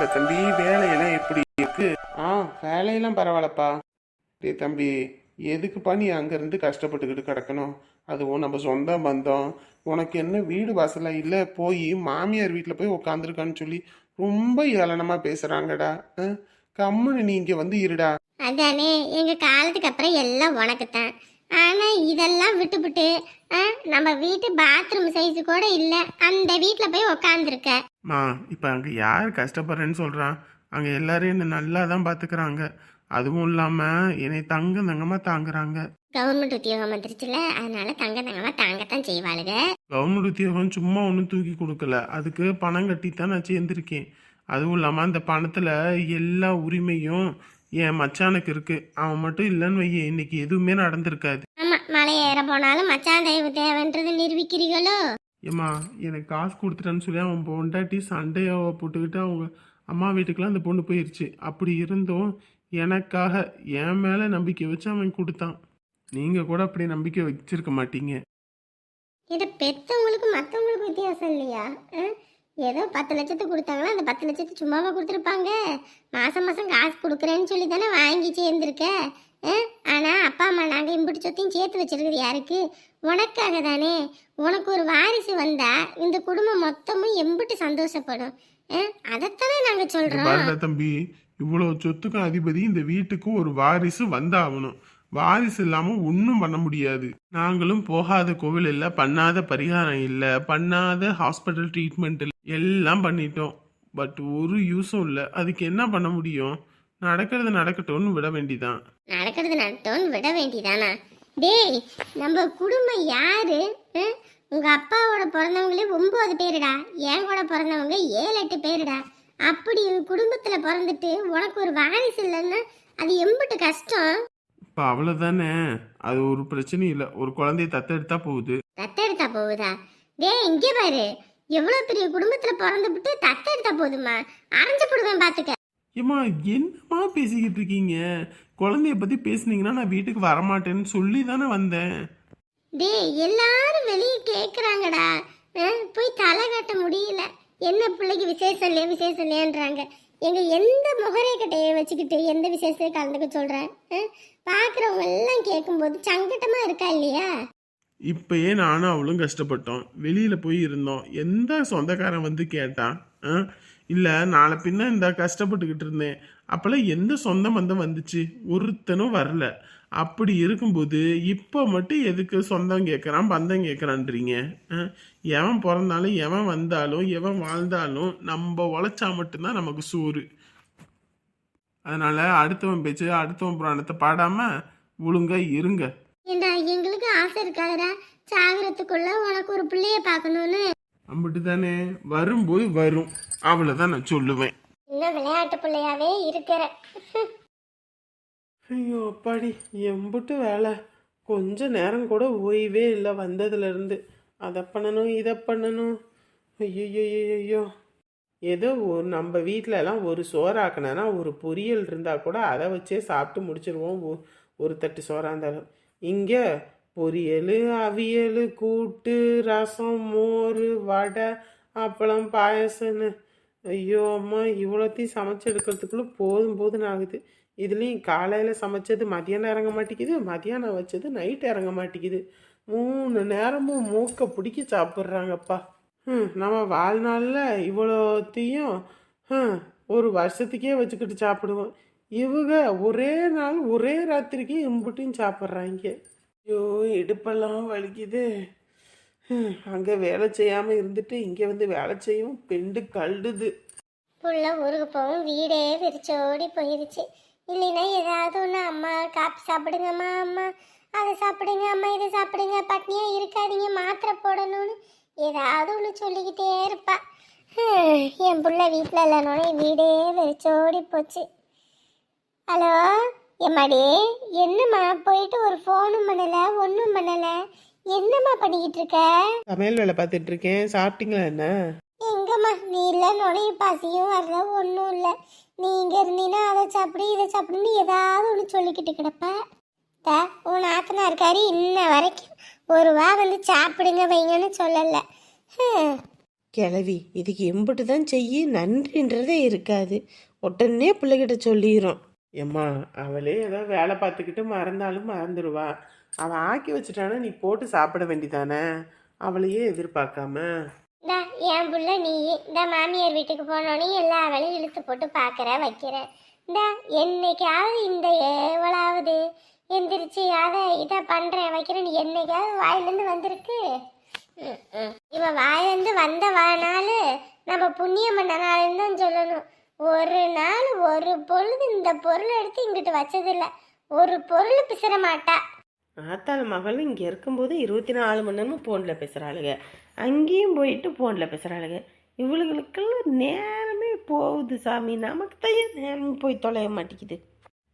இல்ல தம்பி வேலையெல்லாம் எப்படி இருக்கு? ஆ வேலையெல்லாம் பரவாயில்லப்பா. டேய் தம்பி எதுக்குப்பா நீ அங்கேருந்து கஷ்டப்பட்டுக்கிட்டு கிடக்கணும்? அதுவும் நம்ம சொந்த பந்தம். உனக்கு என்ன வீடு வாசலாம் இல்லை போய் மாமியார் வீட்டில் போய் உக்காந்துருக்கான்னு சொல்லி ரொம்ப ஏளனமாக பேசுகிறாங்கடா கம்முன்னு நீ இங்கே வந்து இருடா. அதானே எங்க காலத்துக்கு அப்புறம் எல்லாம் உனக்கு தான் ஆனா இதெல்லாம் விட்டுவிட்டு நம்ம வீட்டு பாத்ரூம் சைஸ் கூட இல்ல. அந்த வீட்ல போய் உக்காந்துருக்க. மா இப்போ அங்கே யார் கஷ்டப்படுறேன்னு சொல்கிறான் அங்கே எல்லாரும் என்னை நல்லா தான் பார்த்துக்கிறாங்க அதுவும் இல்லாமல் என்னை தங்க தங்கமாக தாங்குறாங்க. கவர்மெண்ட் உத்தியோகம் வந்துருச்சுல அதனால தங்க தங்கமா தாங்கத்தான் செய்வாளுக. கவர்மெண்ட் உத்தியோகம் சும்மா ஒன்றும் தூக்கி கொடுக்கல. அதுக்கு பணம் கட்டி தான் நான் சேர்ந்துருக்கேன். அதுவும் இல்லாமல் அந்த பணத்தில் எல்லா உரிமையும் என் மச்சானுக்கு இருக்கு. அவன் மட்டும் இல்லைன்னு வையே இன்னைக்கு எதுவுமே நடந்திருக்காது. ஆமா மலை ஏற போனாலும் மச்சான் தயவு தேவைன்றது நிரூபிக்கிறீங்களோ? ஏம்மா எனக்கு காசு கொடுத்துட்டேன்னு சொல்லி அவன் பொண்டாட்டி சண்டையை போட்டுக்கிட்டு அவங்க அம்மா வீட்டுக்கெல்லாம் அந்த பொண்ணு போயிருச்சு. அப்படி இருந்தும் எனக்காக என் மேலே நம்பிக்கை வச்சு அவன் கொடுத்தான். நீங்கள் கூட அப்படி நம்பிக்கை வச்சிருக்க மாட்டீங்க. இது பெத்தவங்களுக்கு மற்றவங்களுக்கு வித்தியாசம் இல்லையா? ஏதோ பத்து லட்சத்துக்கு கொடுத்தாங்களா? அந்த பத்து லட்சத்தை சும்மாவா கொடுத்துருப்பாங்க. மாசம் மாசம் காசு கொடுக்குறேன்னு சொல்லி தானே வாங்கி சேர்ந்துருக்க. ஆ? ஆனா அப்பா அம்மா நாங்கள் இம்பிட்டு சொத்தையும் சேர்த்து வச்சிருக்கிறது யாருக்கு? உனக்காக தானே. உனக்கு ஒரு வாரிசு வந்தா இந்த குடும்பம் மொத்தமும் எம்பிட்டு சந்தோஷப்படும்? அதைத்தானே நாங்கள் பாருடா தம்பி இவ்வளோ சொத்துக்கும் அதிபதி இந்த வீட்டுக்கு ஒரு வாரிசு வந்தாகணும். வாரிசு இல்லாம ஒன்றும் பண்ண முடியாது. நாங்களும் போகாத கோவில் இல்லை பண்ணாத பரிகாரம் இல்லை பண்ணாத ஹாஸ்பிட்டல் ட்ரீட்மெண்ட் எல்லாம் பண்ணிட்டோம். பட் ஒரு யூஸும் இல்லை. அதுக்கு என்ன பண்ண முடியும்? நடக்கிறது நடக்கட்டும்னு விட வேண்டிதான். நடக்கிறது நடட்டோன்னு விட வேண்டியதானா டேய் நம்ம குடும்பம் யாரு? உங்க அப்பாவோட பிறந்தவங்களே ஒன்பது பேருடா. என் கூட பிறந்தவங்க ஏழு எட்டு பேருடா. அப்படி குடும்பத்துல பிறந்துட்டு உனக்கு ஒரு வாரிசு இல்லைன்னா அது எம்பிட்டு கஷ்டம்? இப்போ அவ்வளோதானே அது ஒரு பிரச்சனையும் இல்லை. ஒரு குழந்தைய தத்தெடுத்தா போகுது. தத்தெடுத்தா போகுதா? டேய் இங்கே பாரு. எவ்வளவு பெரிய குடும்பத்துல பிறந்துபிட்டு தத்தெடுத்தா போதுமா அரைஞ்சு போடுவேன் பாத்துக்க ஏம்மா என்னம்மா பேசிக்கிட்டு இருக்கீங்க? குழந்தைய பற்றி பேசுனீங்கன்னா நான் வீட்டுக்கு வரமாட்டேன்னு சொல்லி தானே வந்தேன். டேய் எல்லாரும் வெளியே கேக்குறாங்கடா. அஹ், போய் தலை காட்ட முடியல. என்ன பிள்ளைக்கு விசேஷம் இல்லையா விசேஷம் இல்லையான்றாங்க. எங்க எந்த முகரே கட்டையை வச்சுக்கிட்டு எந்த விசேஷத்தையும் கலந்துக்க சொல்றேன் அஹ், பாக்குறவங்க எல்லாம் கேட்கும்போது சங்கட்டமா இருக்கா இல்லையா? இப்பயே நானும் அவளும் கஷ்டப்பட்டோம். வெளியில் போய் இருந்தோம். எந்த சொந்தக்காரன் வந்து கேட்டான் ஆ? இல்லை நாளை பின்ன இந்த கஷ்டப்பட்டுக்கிட்டு இருந்தேன். அப்போல்லாம் எந்த சொந்த பந்தம் வந்துச்சு? ஒருத்தனும் வரல. அப்படி இருக்கும்போது இப்போ மட்டும் எதுக்கு சொந்தம் கேட்குறான் பந்தம் கேட்குறான்றீங்க எவன் பிறந்தாலும் எவன் வந்தாலும் எவன் வாழ்ந்தாலும் நம்ம உழைச்சா மட்டும்தான் நமக்கு சோறு. அதனால் அடுத்தவன் பேச்சு அடுத்தவன் புராணத்தை பாடாமல் ஒழுங்காக இருங்க. ஏண்டா எங்களுக்கு ஆசை இருக்காதுடா. சாகரத்துக்குள்ள உனக்கு ஒரு பிள்ளைய பார்க்கணும்னு. அம்பிட்டு தானே வரும்போது வரும். அவ்வளோதான் நான் சொல்லுவேன். இன்னும் விளையாட்டு பிள்ளையாவே இருக்கிற. ஐயோ அப்பாடி எம்பிட்டு வேலை. கொஞ்ச நேரம் கூட ஓய்வே இல்லை வந்ததுலேருந்து. அதை பண்ணணும் இதை பண்ணணும். ஐயோ ஐயோ ஏதோ ஒரு நம்ம வீட்ல எல்லாம் ஒரு சோறாக்குனா ஒரு பொரியல் இருந்தால் கூட அதை வச்சே சாப்பிட்டு முடிச்சிருவோம். ஒரு தட்டு சோறாக இருந்தாலும். இங்கே பொரியல் அவியல் கூட்டு ரசம் மோர் வடை அப்பளம் பாயசன்னு ஐயோ அம்மா இவ்வளோத்தையும் சமைச்சு எடுக்கிறதுக்குள்ளே போதும் போதும்னு ஆகுது. இதுலேயும் காலையில் சமைச்சது மதியானம் இறங்க மாட்டேங்குது மதியானம் வச்சது நைட் இறங்க மாட்டேங்குது. மூணு நேரமும் மூக்க பிடிக்கி சாப்பிட்றாங்கப்பா. ம் நம்ம வாழ்நாளில் இவ்வளோத்தையும் ஒரு வருஷத்துக்கே வச்சுக்கிட்டு சாப்பிடுவோம். இவங்க ஒரே நாள் ஒரே ராத்திரிக்கு இம்புட்டையும் சாப்பிட்றாங்க. ஐயோ இடுப்பெல்லாம் வலிக்குது. அங்கே வேலை செய்யாமல் இருந்துட்டு இங்கே வந்து வேலை செய்யவும் பெண்டு கழுடுது புள்ள ஊருக்கு போகும் வீடே விரிச்சோடி போயிருச்சு. இல்லைன்னா ஏதாவது ஒன்று அம்மா காப்பி சாப்பிடுங்கம்மா அம்மா. அதை சாப்பிடுங்க அம்மா. இதை சாப்பிடுங்க. பட்னியாக இருக்காதீங்க மாத்திரை போடணும்னு ஏதாவது ஒன்று சொல்லிக்கிட்டே இருப்பா. என் புள்ள வீட்டில் இல்லைனோடனே வீடே வெறிச்சோடி போச்சு. ஹலோ? எம்மாடி என்னம்மா போயிட்டு ஒரு ஃபோனும் பண்ணலை ஒன்றும் பண்ணலை? என்னம்மா பண்ணிக்கிட்டு இருக்க? சமையல் வேலை பார்த்துட்டு இருக்கேன். சாப்பிட்டீங்களா என்ன? எங்கம்மா? நீ இல்லைன்னு பசியும் வரல ஒன்றும் இல்லை. நீ இங்கே இருந்தீன்னா அதை சாப்பிடு இதை சாப்பிடுன்னு ஏதாவது ஒன்று சொல்லிக்கிட்டு கிடப்ப. த உன் ஆத்தனா இருக்காரு இன்ன வரைக்கும் ஒரு வா வந்து சாப்பிடுங்க வைங்கன்னு சொல்லலை. கிளவி இதுக்கு எம்பிட்டு தான் செய்யி நன்றின்றதே இருக்காது. உடனே பிள்ளைகிட்ட சொல்லிடுறோம் ஏம்மா அவளே ஏதோ வேலை பார்த்துக்கிட்டு மறந்தாலும் மறந்துடுவா அவன் ஆக்கி வச்சுட்டானா நீ போட்டு சாப்பிட வேண்டிதானே? அவளையே எதிர்பார்க்காம. டா என் புள்ள நீ இந்த மாமியார் வீட்டுக்கு போனோடனே எல்லா வேலையும் இழுத்து போட்டு பார்க்குற வைக்கிற. இந்த என்னைக்காவது இந்த எவ்வளவு எந்திரிச்சு அதை இதை பண்ணுறேன் வைக்கிறேன்னு என்னைக்காவது வாயிலேருந்து வந்திருக்கு? ம், ம். வாயிலேருந்து வந்த வானாலும் நம்ம புண்ணியம் பண்ண தான் சொல்லணும். ஒரு நாள் ஒரு பொழுது இந்த பொருள் எடுத்து இங்கிட்டு வச்சதில்ல. ஒரு பொருள் பிசற மாட்டா. ஆத்தாள் மகளும் இங்கே இருக்கும்போது இருபத்தி நாலு மணி நேரமும் ஃபோனில் பேசுகிறாளுங்க அங்கேயும் போயிட்டு ஃபோனில் பேசுகிறாளுங்க இவளுகளுக்கெல்லாம் நேரமே போகுது சாமி. நமக்கு தான் நேரம் போய் தொலைய மாட்டேங்குது?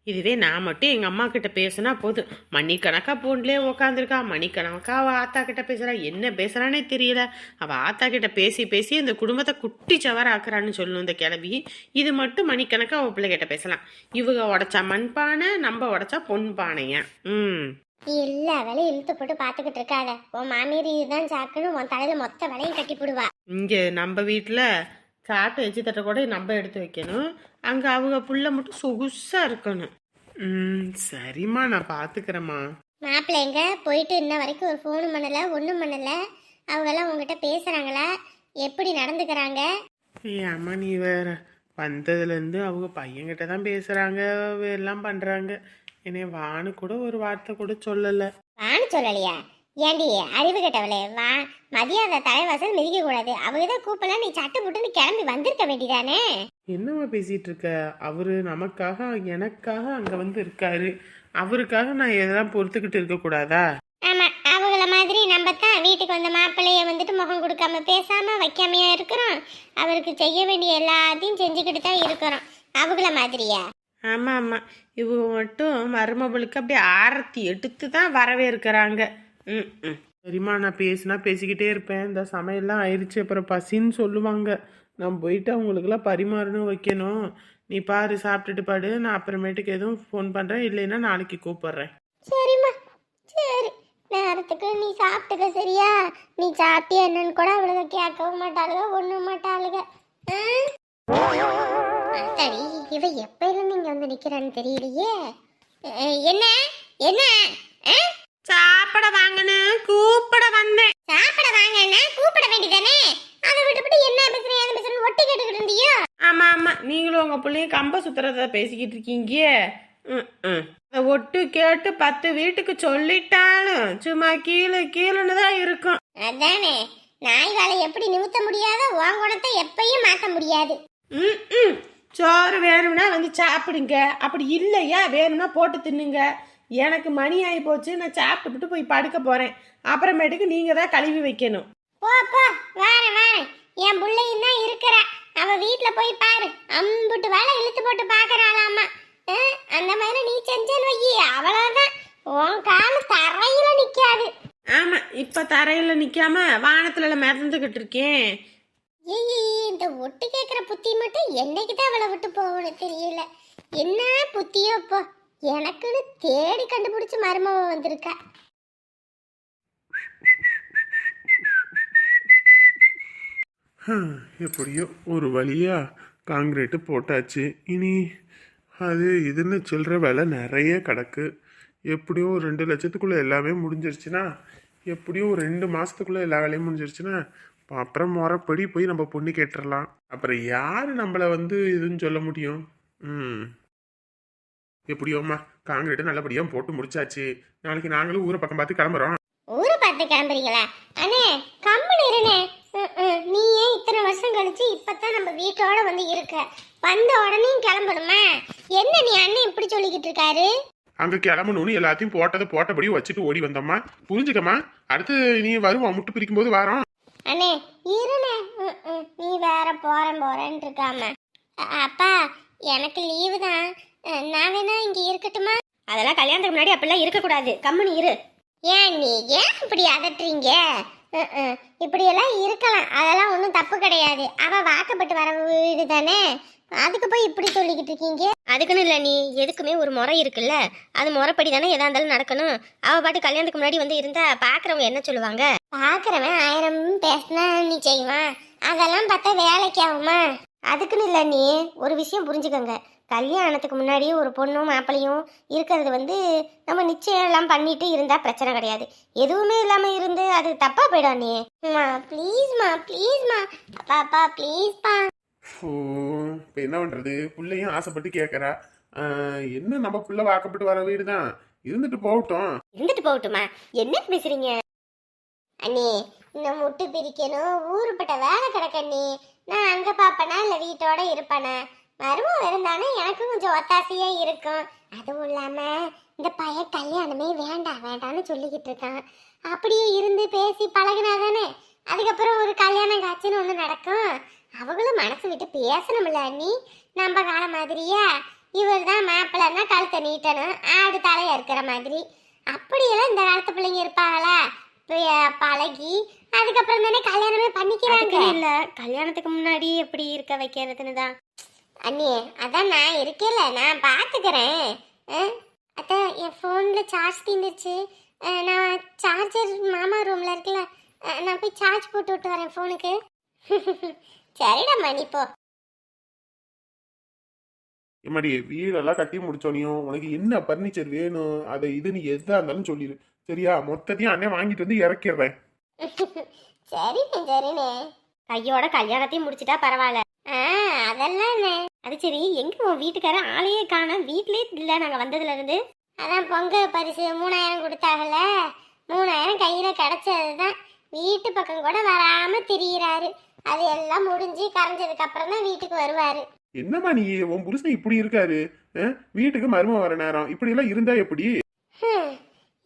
இதுவே நான் மட்டும் எங்கள் அம்மா கிட்ட பேசினா போதும். மணிக்கணக்கா ஃபோன்லேயே உக்காந்துருக்கா மணிக்கணக்கா அவள் ஆத்தா கிட்ட பேசுகிறா என்ன பேசுகிறானே தெரியல. அவள் ஆத்தா கிட்ட பேசி பேசி இந்த குடும்பத்தை குட்டி சவர ஆக்குறான்னு சொல்லணும் இந்த கிளவி இது மட்டும் மணிக்கணக்கா அவள் பிள்ளைகிட்ட பேசலாம். இவங்க உடைச்சா மண்பானை நம்ம உடைச்சா பொன் பானையா? ம். எல்லா வேலையும் இழுத்து போட்டு பார்த்துக்கிட்டு இருக்காத. உன் மாமியார் இதுதான் சாக்குன்னு உன் தலையில மொத்த வேலையும் கட்டி போடுவா. இங்கே நம்ம வீட்டில் சாப்பிட்டு வச்சு தட்ட கூட நம்ம எடுத்து வைக்கணும். அங்கே அவங்க புள்ள மட்டும் சொகுசாக இருக்கணும். ம் சரிம்மா நான் பார்த்துக்கிறேம்மா மாப்பிள்ளை எங்க போயிட்டு இன்ன வரைக்கும் ஒரு ஃபோனும் பண்ணல ஒன்றும் பண்ணல. அவங்கெல்லாம் உங்ககிட்ட பேசுறாங்களா? எப்படி நடந்துக்கிறாங்க? ஏய் அம்மா நீ வேற வந்ததுலேருந்து அவங்க பையன்கிட்ட தான் பேசுகிறாங்க எல்லாம் பண்ணுறாங்க என்னை வான்னு கூட ஒரு வார்த்தை கூட சொல்லலை. வான்னு சொல்லலையா? ஏண்டி அறிவு கெட்டவளே வா மதியாத தலைவாசல் மிதிக்க கூடாது. அவங்க தான் நீ சட்டு புட்டுன்னு கிளம்பி வந்திருக்க வேண்டியதானே? என்னம்மா பேசிட்டு இருக்க? அவரு நமக்காக எனக்காக அங்க வந்து இருக்காரு. அவருக்காக நான் எதெல்லாம் பொறுத்துக்கிட்டு இருக்க கூடாதா? ஆமா அவங்கள மாதிரி நம்ம தான் வீட்டுக்கு வந்த மாப்பிள்ளைய வந்துட்டு முகம் கொடுக்காம பேசாம வைக்காமையா இருக்கிறோம். அவருக்கு செய்ய வேண்டிய எல்லாத்தையும் செஞ்சுக்கிட்டு தான் இருக்கிறோம். அவங்கள மாதிரியா? ஆமாம் ஆமாம் இவங்க மட்டும் மருமகளுக்கு அப்படியே ஆரத்தி எடுத்து தான் வரவேற்கிறாங்க. ம் ம் சரிம்மா நான் பேசினா பேசிக்கிட்டே இருப்பேன். இந்த சமையல்லாம் ஆயிடுச்சு அப்புறம் பசின்னு சொல்லுவாங்க. நான் போயிட்டு அவங்களுக்குலாம் பரிமாறணும் வைக்கணும். நீ பாரு சாப்பிட்டுட்டு பாடு. நான் அப்புறமேட்டுக்கு எதுவும் ஃபோன் பண்ணுறேன் இல்லைன்னா நாளைக்கு கூப்பிட்றேன். சரிம்மா. சரி. நேரத்துக்கு நீ சாப்பிட்டுக்க சரியா? நீ சாப்பிட்டியா என்னன்னு கூட அவளுக கேட்கவும் மாட்டாளுக ஒண்ணும் மாட்டாளுக சரி இவ எப்பயில நீங்க வந்து நிக்கிறான்னு தெரியலையே. என்ன? என்ன அஹ்? சாப்பிட வாங்கன்னு கூப்பிட வந்தேன் சாப்பிட வாங்கன்னா கூப்பிட வேண்டியதானே அதை விட்டுவிட்டு என்ன பேசுறேன் ஏது பேசுறேன் ஒட்டி கேட்டுக்கிட்டு இருந்தியோ ஆமாம் ஆமாம் நீங்களும் உங்கள் பிள்ளையும் கம்ப சுத்துறத பேசிக்கிட்டு இருக்கீங்க ம் ம் அதை ஒட்டு கேட்டு பத்து வீட்டுக்கு சொல்லிட்டாலும் சும்மா கீழே கீழேன்னு தான் இருக்கும். அதானே நாய் எப்படி நிமித்த முடியாதோ உன் குணத்தை எப்பயும் மாத்த முடியாது. ம் ம் சோறு வேணும்னா வந்து சாப்பிடுங்க. அப்படி இல்லையா வேணும்னா போட்டு தின்னுங்க. எனக்கு மணி ஆகி போச்சு நான் சாப்பிட்டுட்டு போய் படுக்க போகிறேன் அப்புறமேட்டுக்கு நீங்கள் தான் கழுவி வைக்கணும். போ போ வாரேன் வாரேன். என் பிள்ளையும் தான் இருக்கிறா. அவ வீட்ல போய் பாரு. அம்புட்டு வேலை இழுத்து போட்டு பாக்குறாளாமா. அந்த மாதிரி நீ செஞ்சேன்னு வையி. அவ்வளவுதான். உன் காலு தரையில நிக்காது. ஆமாம் இப்போ தரையில் நிற்காம வானத்துல மிதந்துக்கிட்டு இருக்கேன். இந்த ஒட்டு கேக்குற புத்தி மட்டும் என்னைக்கு தான் அவளை விட்டு போகணும் தெரியல. என்ன புத்தியோ இப்போ எனக்குன்னு தேடி கண்டுபிடிச்சு மருமவ வந்திருக்கா. எப்படியோ ஒரு வழியாக காங்கிரீட்டு போட்டாச்சு. இனி அது இதுன்னு சில்லற வேலை நிறைய கிடக்கு. எப்படியும் ஒரு ரெண்டு லட்சத்துக்குள்ளே எல்லாமே முடிஞ்சிருச்சுன்னா எப்படியும் ஒரு ரெண்டு மாதத்துக்குள்ளே எல்லா வேலையும் முடிஞ்சிருச்சுன்னா அப்புறம் முறைப்படி போய் நம்ம பொண்ணு கேட்டுடலாம் அப்புறம் யார் நம்மளை வந்து இதுன்னு சொல்ல முடியும்? ம் எப்படியோம்மா காங்கிரீட்டை நல்லபடியாக போட்டு முடிச்சாச்சு. நாளைக்கு நாங்களும் ஊரை பக்கம் பார்த்து கிளம்புறோம். கிளம்புறீங்களா? அண்ணே கம்முன்னு இருண்ணே. நீ ஏன் இத்தனை வருஷம் கழிச்சு இப்பதான் நம்ம வீட்டோட வந்து இருக்க. வந்த உடனே கிளம்பணுமா? என்ன நீ அண்ணன் இப்படி சொல்லிக்கிட்டு இருக்காரு? அங்க கிளம்பணும்னு எல்லாத்தையும் போட்டதை போட்டபடி வச்சுட்டு ஓடி வந்தோம்மா. புரிஞ்சுக்கம்மா. அடுத்து நீ வருவோம். முட்டு பிரிக்கும் போது வரோம். அண்ணே இருண்ணே. நீ வேற போறேன் போறேன்னு இருக்காம. அப்பா எனக்கு லீவு தான். நான் வேணா இங்க இருக்கட்டுமா? அதெல்லாம் கல்யாணத்துக்கு முன்னாடி அப்படிலாம் இருக்கக்கூடாது. கம்மனி இரு. ஏன் நீ ஏன் இப்படி அதட்டுறீங்க. இப்படியெல்லாம் இருக்கலாம். அதெல்லாம் ஒன்றும் தப்பு கிடையாது. அவ வாக்கப்பட்டு வர வீடு தானே? அதுக்கு போய் இப்படி சொல்லிக்கிட்டு இருக்கீங்க? அதுக்குன்னு இல்லை நீ. எதுக்குமே ஒரு முறை இருக்குல்ல. அது முறைப்படி தானே எதா இருந்தாலும் நடக்கணும். அவள் பாட்டு கல்யாணத்துக்கு முன்னாடி வந்து இருந்தா பார்க்குறவங்க என்ன சொல்லுவாங்க? பாக்குறவன் ஆயிரம் பேசினா நீ செய்வான். அதெல்லாம் பார்த்தா வேலைக்கு ஆகுமா? அதுக்குன்னு இல்லை நீ. ஒரு விஷயம் புரிஞ்சுக்கோங்க. கல்யாணத்துக்கு முன்னாடி ஒரு பொண்ணும் மாப்பிளையும் இருக்கிறது வந்து நம்ம நிச்சயம் எல்லாம் பண்ணிட்டு இருந்தா பிரச்சனை கிடையாது. எதுவுமே இல்லாம இருந்து அது தப்பா போயிடும் நீ அம்மா ப்ளீஸ்மா ப்ளீஸ்மா அப்பா அப்பா ப்ளீஸ்ப்பா இப்போ என்ன பண்ணுறது பிள்ளையும் ஆசைப்பட்டு கேட்குறா என்ன நம்ம பிள்ளை வாக்கப்பட்டு வர வீடு தான் இருந்துட்டு போகட்டும். இருந்துட்டு போகட்டுமா? என்ன பேசுறீங்க? அண்ணி இன்னும் முட்டு பிரிக்கணும். ஊருப்பட்ட வேலை கிடக்கண்ணி நான் அங்க பாப்பனா இல்ல வீட்டோட இருப்பேனா? மருமம் இருந்தானே எனக்கும் கொஞ்சம் ஒத்தாசையா இருக்கும். அதுவும் இல்லாம இந்த பையன் கல்யாணமே வேண்டாம் வேண்டாம்னு சொல்லிக்கிட்டு இருக்கான். அப்படியே இருந்து பேசி பழகினாதானே? அதுக்கப்புறம் ஒரு கல்யாணம் காட்சின்னு ஒன்று நடக்கும். அவங்களும் மனசு விட்டு பேசணும்ல அண்ணி. நம்ம காலம் மாதிரியா? இவர் தான் மாப்பிள்ளைன்னா கழுத்தை நீட்டணும் ஆடு தலையா இருக்கிற மாதிரி. அப்படியெல்லாம் இந்த காலத்து பிள்ளைங்க இருப்பாங்களா? பழகி அதுக்கப்புறம் தானே கல்யாணமே பண்ணிக்கிறாங்க. இல்லை கல்யாணத்துக்கு முன்னாடி எப்படி இருக்க வைக்கிறதுன்னு தான் அண்ணி அதான் நான் இருக்கேன்ல நான் பார்த்துக்கிறேன் அத்தை என் ஃபோனில் சார்ஜ் தீர்ந்துச்சு அஹ், நான் சார்ஜர் மாமா ரூமில் இருக்குல்ல நான் போய் சார்ஜ் போட்டு விட்டு வரேன் ஃபோனுக்கு சரிடா மணி போ. எம்மாடி வீடெல்லாம் கட்டி முடிச்சோனையும் உனக்கு என்ன பர்னிச்சர் வேணும்? அதை இது நீ எதா இருந்தாலும் சொல்லிடு சரியா? மொத்தத்தையும் அண்ணன் வாங்கிட்டு வந்து இறக்கிடுறேன். சரிண்ணே சரிண்ணே. கையோட கல்யாணத்தையும் முடிச்சிட்டா பரவாயில்ல. ஆ அதெல்லாம் என்ன? அது சரி எங்க உன் வீட்டுக்காரன் ஆளையே காணோம் வீட்லயே இல்ல நாங்க வந்ததுல இருந்து. அதான் பொங்கல் பரிசு மூணாயிரம் கொடுத்தாங்கல்ல? மூணாயிரம் கையில் கிடைச்சது தான் வீட்டு பக்கம் கூட வராம திரியிறாரு. அது எல்லாம் முடிஞ்சு கரைஞ்சதுக்கு அப்புறம் தான் வீட்டுக்கு வருவாரு. என்னம்மா நீ? உன் புருஷன் இப்படி இருக்காரு? வீட்டுக்கு மருமம் வர நேரம். இப்படி எல்லாம் இருந்தா எப்படி? ஹம்,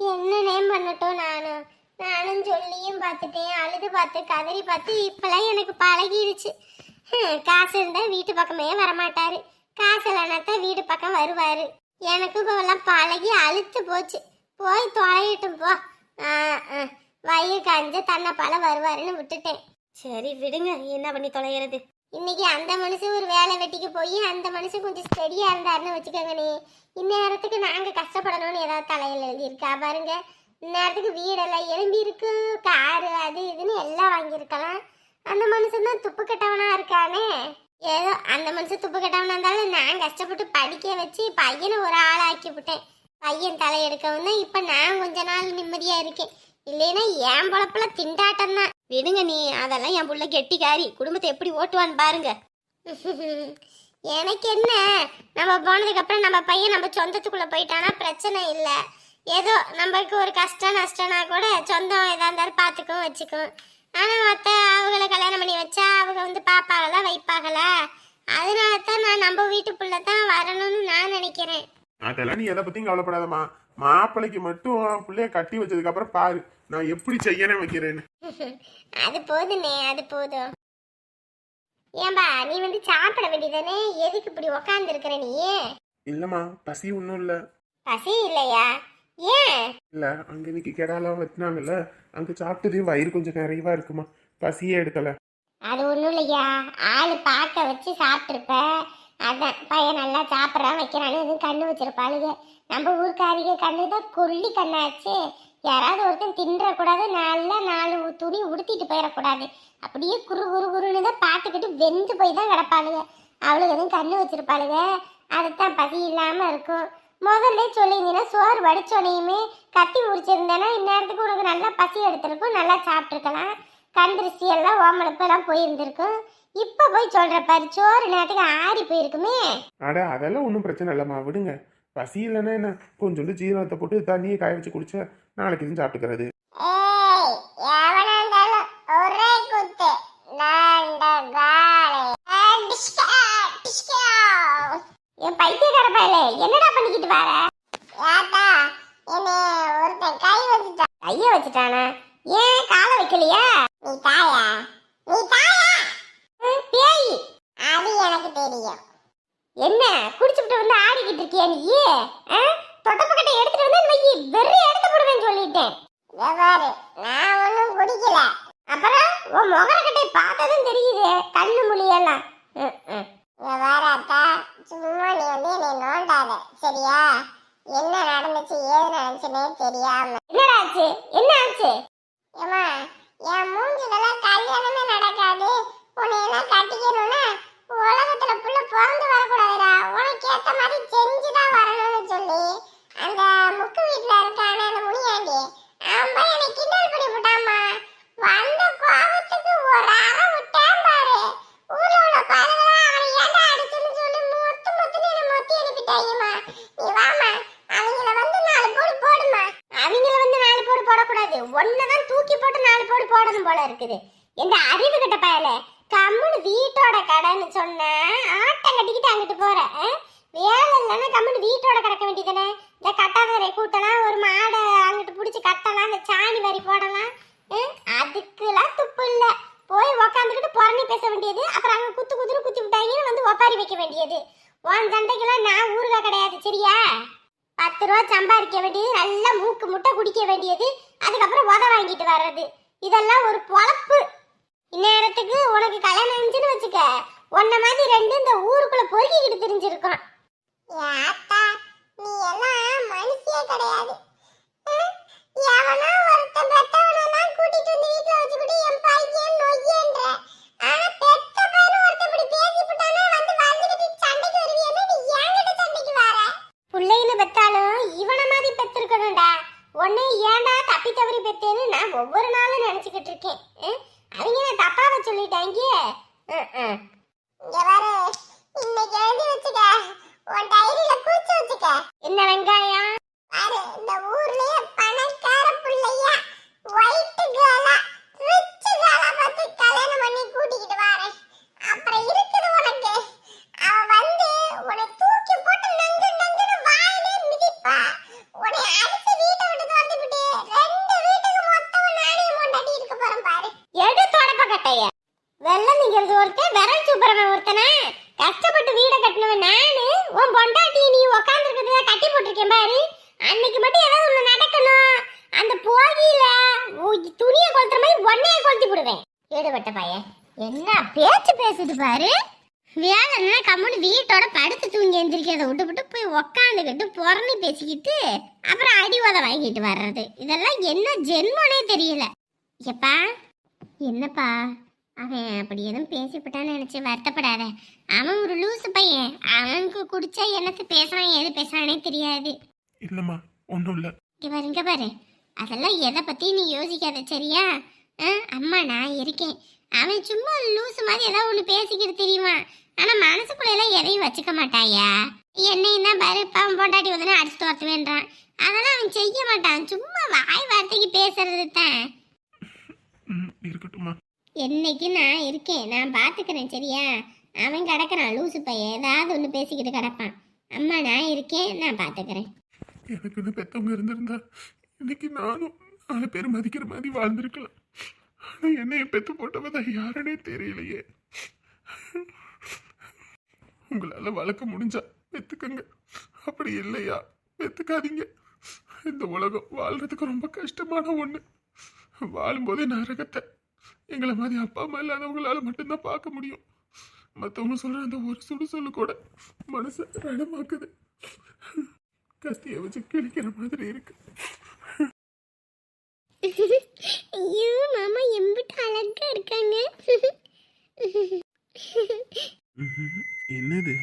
என்னனே பண்ணட்டும் நானும் நானும் சொல்லியும் பார்த்துட்டேன் அழுது பார்த்து கதறி பார்த்து இப்பெல்லாம் எனக்கு பழகிடுச்சு காசு இருந்தா வீட்டு பக்கமே வரமாட்டாரு. காசு இல்லைனாத்தா வீடு பக்கம் வருவாரு. எனக்கு இப்பெல்லாம் பழகி அழுத்து போச்சு. போய் தொலையிட்டும் போ. வயிறு காஞ்ச தன்னை பழ வருவாருன்னு விட்டுட்டேன். சரி விடுங்க. என்ன பண்ணி தொலைகிறது இன்னைக்கு அந்த மனுஷன் ஒரு வேலை வெட்டிக்கு போய் அந்த மனுஷன் கொஞ்சம் ஸ்டெடியா இருந்தாருன்னு வச்சுக்கோங்கண்ணே இந்நேரத்துக்கு நாங்க கஷ்டப்படணும்னு ஏதாவது தலையில எழுதி இருக்கா பாருங்க. இந்நேரத்துக்கு வீடெல்லாம் எழும்பி இருக்கு காரு அது இதுன்னு எல்லாம் வாங்கியிருக்கலாம். அந்த மனுஷன் தான் துப்பு கட்டவனா இருக்கானே? ஏதோ அந்த மனுஷன் துப்பு கட்டவனா இருந்தாலும் நான் கஷ்டப்பட்டு படிக்க வச்சு பையனை ஒரு ஆளாக்கி விட்டேன். பையன் தலையெடுக்கவும் தான் இப்போ நான் கொஞ்ச நாள் நிம்மதியா இருக்கேன். இல்லைன்னா என் பொழப்புல திண்டாட்டம் தான். விடுங்க நீ அதெல்லாம் என் பிள்ளை கெட்டிக்காரி. குடும்பத்தை எப்படி ஓட்டுவான்னு பாருங்க. எனக்கு என்ன? நம்ம போனதுக்கு அப்புறம் நம்ம பையன் நம்ம சொந்தத்துக்குள்ள போயிட்டானா? பிரச்சனை இல்லை. ஏதோ நம்மளுக்கு ஒரு கஷ்டம் நஷ்டம்னா கூட சொந்தம் எதா இருந்தாலும் பார்த்துக்கும் வச்சுக்கும் ஆனால் மற்ற அவங்கள கல்யாணம் பண்ணி வச்சா அவங்க வந்து பாப்பாங்களா வைப்பாங்களா அதனால தான் நான் நம்ம வீட்டு புள்ள தான் வரணும்னு நான் நினைக்கிறேன். அதெல்லாம் நீ எதை பத்தியும் கவலைப்படாதம்மா. மாப்பிள்ளைக்கு மட்டும் பிள்ளைய கட்டி வச்சதுக்கு அப்புறம் பாரு நான் எப்படி செய்யணும் வைக்கிறேன்னு அது போதுண்ணே அது போதும். ஏன்பா நீ வந்து சாப்பிட வேண்டியதானே? எதுக்கு இப்படி உக்காந்துருக்கிற நீ? இல்லம்மா பசி ஒன்றும் இல்லை. பசி இல்லையா? ஏன்? இல்ல அங்க இன்னைக்கு கெடாலாம் வெட்டினாங்கல்ல அங்க சாப்பிட்டதையும் வயிறு கொஞ்சம் நிறைவா இருக்குமா? பசியே எடுக்கல. அது ஒன்றும் இல்லையா? ஆள் பார்க்க வச்சு சாப்பிட்ருப்ப அதான் பையன் நல்லா சாப்பிட்றான் வைக்கிறான்னு எதுவும் கண்ணு வச்சிருப்பாளுங்க நம்ம ஊருக்காரிக கண்ணு தான் கொல்லி கண்ணாச்சு. யாராவது ஒருத்தன் தின்றக்கூடாது நல்லா நாலு துணி உடுத்திட்டு போயிடக்கூடாது. அப்படியே குறு குறு குருன்னு தான் பார்த்துக்கிட்டு வெந்து போய் தான் கிடப்பாளுங்க அவளுக்கு எதுவும் கண்ணு வச்சிருப்பாளுங்க அதுதான் பசி இல்லாமல் இருக்கும். முதல்ல சொல்லியிருந்தீங்கன்னா சோறு வடிச்சோனையுமே கட்டி முடிச்சிருந்தேன்னா இந்நேரத்துக்கு உனக்கு நல்லா பசி எடுத்திருக்கும் நல்லா சாப்பிட்ருக்கலாம் கண்திருஷ்டி எல்லாம் ஓமளப்பெல்லாம் போயிருந்திருக்கும். இப்போ போய் சொல்கிற பாரு சோறு நேரத்துக்கு ஆறி போயிருக்குமே. அட அதெல்லாம் ஒன்றும் பிரச்சனை இல்லைம்மா விடுங்க. பசி இல்லைன்னா என்ன? கொஞ்சோண்டு ஜீரணத்தை போட்டு தண்ணியை காய வச்சு குடிச்சா நாளைக்கு இதுவும் சாப்பிட்டுக்கிறது ஏய் எவனா இருந்தாலும் ஒரே குத்து என் பைத்தியக்கார பயலே என்னடா பண்ணிக்கிட்டு வர ஏத்தா என்ன ஒருத்தன் கை வச்சுட்டான் கைய வச்சுட்டானா? ஏன் காலை வைக்கலையா? நீ தாயா? நீ தாயா? ம், பேய். அது எனக்கு தெரியும். என்ன குடிச்சுட்டு வந்து ஆடிக்கிட்டு இருக்கியா நீ? தொட்டப்பக்கட்டை எடுத்துட்டு வந்து வைக்கி வெறி எடுத்து போடுவேன்னு சொல்லிட்டேன். பாரு நான் ஒன்றும் குடிக்கல. அப்புறம் உன் முகரக்கட்டை பார்த்ததும் தெரியுது கண்ணு மொழியெல்லாம். வாராத்தா சும்மா நீ வந்து சரியா? என்ன நடந்துச்சு தெரியாம. என்னடாச்சு என்ன ஆச்சு? என் மூஞ்சிலெல்லாம் கல்யாணமே நடக்காது. உன்னையெல்லாம் கட்டிக்கணும்னா உலகத்துல புள்ள பிறந்து வரக்கூடாதுடா. உனக்கு ஏத்த மாதிரி செஞ்சுதான் வரணும்னு சொல்லி அந்த முக்கு வீட்டுல இருக்கான அந்த முனியாண்டி அவன் என்னை கிண்டல் பண்ணி விட்டாமா கோபத்துக்கு ஒரு அற விட்டேன் பாரு. ஊர்ல ஒன்னதான் தூக்கி போட்டு நாலு போடு போடணும் போல இருக்குது. எந்த அறிவு கிட்ட பயல. கம்முனு வீட்டோட கடைன்னு சொன்ன ஆட்டம் கட்டிக்கிட்டு அங்கிட்டு போற வேலை இல்லைன்னா கம்முனு வீட்டோட கிடக்க வேண்டியதானே இந்த கட்டாதரை கூட்டலாம் ஒரு மாடை அங்கிட்டு பிடிச்சி கட்டலாம் இந்த சாணி வரி போடலாம் அதுக்கெல்லாம் துப்பு இல்லை. போய் உக்காந்துக்கிட்டு புறணி பேச வேண்டியது அப்புறம் அங்கே குத்து குத்துன்னு குத்தி விட்டாங்கன்னு வந்து ஒப்பாரி வைக்க வேண்டியது. உன் சண்டைக்கெல்லாம் நான் ஊருகா கிடையாது சரியா? பத்து ரூபா சம்பாதிக்க வேண்டியது நல்லா மூக்கு முட்டை குடிக்க வேண்டியது அதுக்கப்புறம் உத வாங்கிட்டு வர்றது. இதெல்லாம் ஒரு பொழப்பு. இந்நேரத்துக்கு உனக்கு கல்யாணம் இருந்துச்சுன்னு வச்சுக்க. உன்ன மாதிரி ரெண்டு இந்த ஊருக்குள்ள பொறுக்கிக்கிட்டு தெரிஞ்சிருக்கோம். நீ எல்லாம் மனுஷியே கிடையாது. எவனோ ஒருத்தன் பெத்தவனெல்லாம் கூட்டிட்டு வந்து வீட்டுல வச்சுக்கிட்டு என் பையன் நொய்யன்ற? ஆனா பெத்த பையன் ஒருத்தன் இப்படி பேசி விட்டானா வந்து வந்துக்கிட்டு சண்டைக்கு வருவியன்னா நீ என்கிட்ட சண்டைக்கு வர. பிள்ளைன்னு பெத்தாலும் இவன மாதிரி பெத்திருக்கணும்டா. உன்னை ஏன்டா தப்பி தவறி பெற்றேன்னு நான் ஒவ்வொரு நாளும் நினைச்சுக்கிட்டு இருக்கேன். அவங்க நான் தப்பாவ சொல்லிட்டாங்க? இங்கே அஹ். இங்க இன்னைக்கு எழுதி வச்சுக்க உன் டைரியில குறிச்சு வச்சுக்க என்ன வெங்காயம் பாரு இந்த ஊர்லயே பணக்கார பிள்ளையா ஒயிட் கேர்ளா ரிச் கேர்ளா பார்த்து கல்யாணம் பண்ணி கூட்டிக்கிட்டு வரேன் அப்புறம் இருக்குது உனக்கு அவ வந்து உன்னை தூக்கி போட்டு நங்கு நங்குன்னு வாயிலே மிதிப்பா உன்னை அடிச்சு வீட்டை விட்டு துரத்தி விட்டு ரெண்டு வீட்டுக்கு மொத்தம் நானே மொண்டாட்டி இருக்க போறேன் பாரு எடு தொடப்ப கட்டைய வெள்ளம் நீங்கிறது ஒருத்தன் விரல் சூப்பரவன் ஒருத்தனா கஷ்டப்பட்டு வீடை கட்டினவன் நானு உன் பொண்டாட்டி நீ உக்காந்துருக்கிறத கட்டி போட்டிருக்கேன் பாரு அன்னைக்கு மட்டும் ஏதாவது ஒண்ணு நடக்கணும் அந்த போகியில துணியை கொளுத்துற மாதிரி ஒன்னைய கொளுத்தி விடுவேன் ஈடுபட்ட பையன் என்ன பேச்சு பேசுது பாரு. வேலைன்னா கம்முன்னு வீட்டோட படுத்து தூங்கி எந்திரிக்கிறத விட்டு விட்டு போய் உக்காந்துக்கிட்டு புறணி பேசிக்கிட்டு அப்புறம் அடி உத வாங்கிட்டு வர்றது. இதெல்லாம் என்ன ஜென்மனே தெரியல. எப்பா? என்னப்பா? அவன் அப்படி எதுவும் பேசிவிட்டான்னு நினைச்சு வருத்தப்படாத. அவன் ஒரு லூசு பையன். அவனுக்கு குடிச்சா என்னத்து பேசுறான் எது பேசுறானே தெரியாது. இல்லைம்மா ஒன்றும் இல்லை. பாரு இங்க பாரு. அதெல்லாம் எதை பத்தி நீ யோசிக்காத சரியா? ஆ, அம்மா நான் இருக்கேன். அவன் சும்மா லூசு மாதிரி ஏதோ ஒன்று பேசிக்கிட்டு தெரியுமா? ஆனா மனசுக்குள்ள எல்லாம் எதையும் வச்சுக்க மாட்டாயா? என்னையும் தான் பாரு பாவம் பொண்டாட்டி வந்து அடிச்சு துரத்துவேன்றான் அதெல்லாம் அவன் செய்ய மாட்டான். சும்மா வாய் வார்த்தைக்கு பேசுறது தான். ம் இருக்கட்டும்மா. என்னைக்கு நான் இருக்கேன் நான் பாத்துக்கிறேன் சரியா? அவன் கிடக்குறான் லூசு பையன். ஏதாவது ஒன்று பேசிக்கிட்டு கிடப்பான். அம்மா நான் இருக்கேன் நான் பாத்துக்கிறேன். எனக்குன்னு பெத்தவங்க இருந்திருந்தா இன்னைக்கு நானும் நாலு பேர் மதிக்கிற மாதிரி வாழ்ந்திருக்கலாம். ஆனால் என்னைய பெற்று போட்டவ தான் யாருன்னே தெரியலையே. உங்களால் வளர்க்க முடிஞ்சா பெத்துக்கங்க. அப்படி இல்லையா? வெத்துக்காதீங்க இந்த உலகம் வாழ்றதுக்கு ரொம்ப கஷ்டமான ஒன்று வாழும்போதே நரகத்தை. எங்களை மாதிரி அப்பா அம்மா இல்லாதவங்களால் மட்டும்தான் பார்க்க முடியும். மற்றவங்க சொல்கிற அந்த ஒரு சுடு சொல்லு கூட மனசை ரணமாக்குது. கத்தியை வச்சு கிழிக்கிற மாதிரி இருக்குது ஐயோ மாமா எம்பிட்டு அழகா இருக்காங்க. என்னது?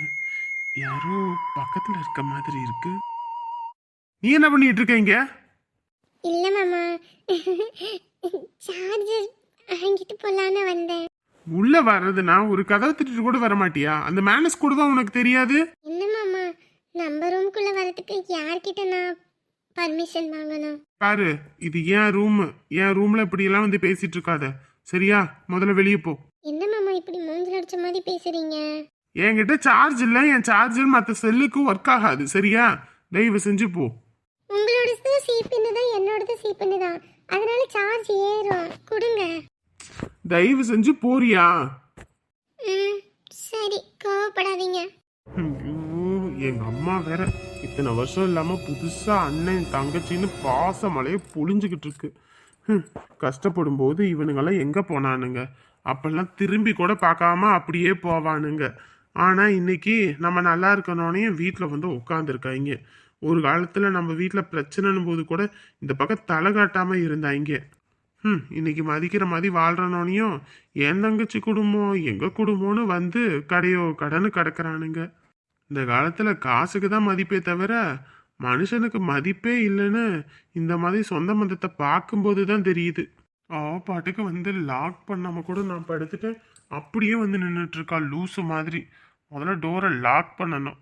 யாரோ பக்கத்துல இருக்க மாதிரி இருக்கு. நீ என்ன பண்ணிட்டு இருக்க இங்க? இல்ல மாமா. சார்ஜர் வாங்கிட்டு போலான்னு வந்தேன். உள்ள வர்றதுனா ஒரு கதவை திட்டு கூட வர மாட்டியா? அந்த மேனஸ் கூட தான் உனக்கு தெரியாது? என்ன மாமா? நம்ம ரூம்குள்ள வரதுக்கு யார்கிட்ட நான் பர்மிஷன் வாங்கணும். பாரு இது ஏன் ரூம் என் ரூம்ல இப்படி எல்லாம் வந்து பேசிட்டு இருக்காத சரியா? முதல்ல வெளியே போ. என்ன மாமா இப்படி மூஞ்சில் அடிச்ச மாதிரி பேசுறீங்க? என்கிட்ட சார்ஜ் இல்லை. என் சார்ஜர் மற்ற செல்லுக்கு ஒர்க் ஆகாது. சரியா? தயவு செஞ்சு போ. உங்களோடது சீப்பின்னு தான் என்னோடது சீப்பின்னு தான். அதனால சார்ஜ் ஏறும். கொடுங்க. தயவு செஞ்சு போறியா? ம் சரி. கோவப்படாதீங்க. ஐயோ, எங்க அம்மா வேற. இத்தனை வருஷம் இல்லாமல் புதுசாக அண்ணன் தங்கச்சின்னு பாசமலையே பொழிஞ்சுக்கிட்டு இருக்கு. கஷ்டப்படும் போது இவனுங்கெல்லாம் எங்கே போனானுங்க? அப்பெல்லாம் திரும்பி கூட பார்க்காம அப்படியே போவானுங்க. ஆனால் இன்னைக்கு நம்ம நல்லா இருக்கணும்னே வீட்டில் வந்து உட்காந்துருக்காங்க ஒரு காலத்தில் நம்ம வீட்டில் பிரச்சனைன்னும் போது கூட இந்த பக்கம் தலை காட்டாமல் இருந்தாங்க ம் இன்னைக்கு மதிக்கிற மாதிரி வாழ்கிறனோனையும் என் தங்கச்சி குடும்பம் எங்கள் குடும்பம்னு வந்து கடையோ கடனு கிடக்குறானுங்க. இந்த காலத்தில் காசுக்கு தான் மதிப்பே தவிர மனுஷனுக்கு மதிப்பே இல்லைன்னு இந்த மாதிரி சொந்த மந்தத்தை பார்க்கும்போது தான் தெரியுது. ஆ பாட்டுக்கு வந்து லாக் பண்ணாமல் கூட நான் படுத்துட்டு அப்படியே வந்து நின்றுட்டுருக்கா லூஸு லூசு மாதிரி. முதல்ல டோரை லாக் பண்ணணும்.